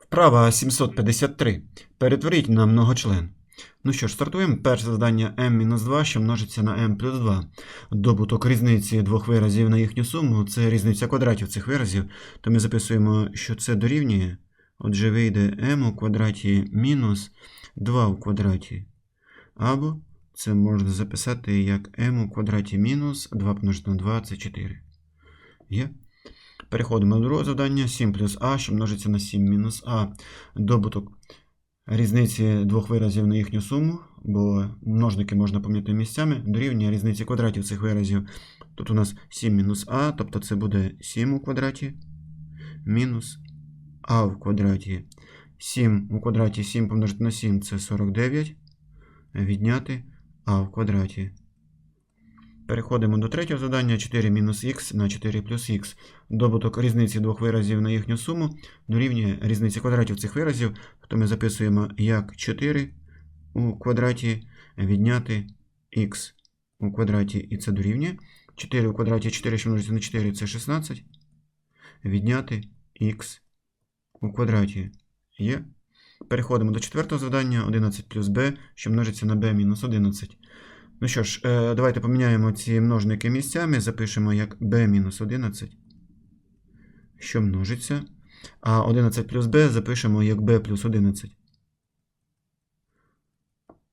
Вправа 753. Перетворіть на многочлен. Ну що ж, стартуємо. Перше завдання m-2, що множиться на m плюс 2. Добуток різниці двох виразів на їхню суму це різниця квадратів цих виразів. То ми записуємо, що це дорівнює. Отже, вийде m у квадраті мінус 2 у квадраті. Або це можна записати як m у квадраті мінус 2 помножити на 2 це 4. Є? Переходимо до другого завдання. 7 плюс а, що множиться на 7 мінус а. Добуток різниці двох виразів на їхню суму, бо множники можна поміняти місцями, дорівнює різниці квадратів цих виразів. Тут у нас 7 мінус а, тобто це буде 7 у квадраті мінус а в квадраті. 7 у квадраті 7 помножити на 7 це 49. Відняти а в квадраті. Переходимо до третього завдання. 4 мінус х на 4 плюс х. Добуток різниці двох виразів на їхню суму дорівнює різниці квадратів цих виразів, то ми записуємо як 4 у квадраті відняти х у квадраті, і це дорівнює. 4 у квадраті 4, що множиться на 4, це 16. Відняти х у квадраті є. Переходимо до четвертого завдання 11 плюс b, що множиться на b мінус 11. Ну що ж, е, давайте поміняємо ці множники місцями, запишемо як b-11, що множиться. А 11 плюс b запишемо як b плюс 11.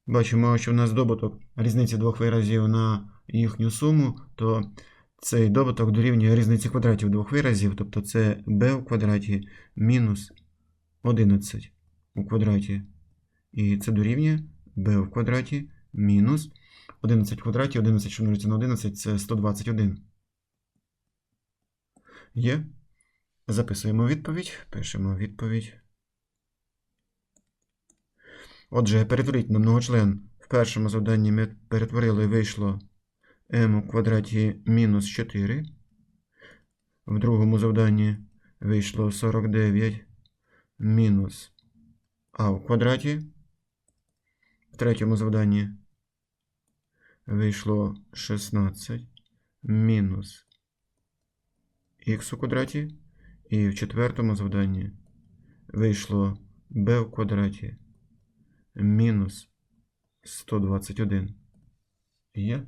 Бачимо, що в нас добуток різниці двох виразів на їхню суму, то цей добуток дорівнює різниці квадратів двох виразів, тобто це b у квадраті мінус 11 у квадраті. І це дорівнює b в квадраті мінус 11 в квадраті, 11, що на 11, це 121. Є. Записуємо відповідь. Пишемо відповідь. Отже, перетворіть на многочлен. В першому завданні ми перетворили, вийшло m у квадраті мінус 4. В другому завданні вийшло 49 мінус а у квадраті. В третьому завданні вийшло 16 мінус х у квадраті. І в четвертому завданні вийшло b в квадраті мінус 121. Є?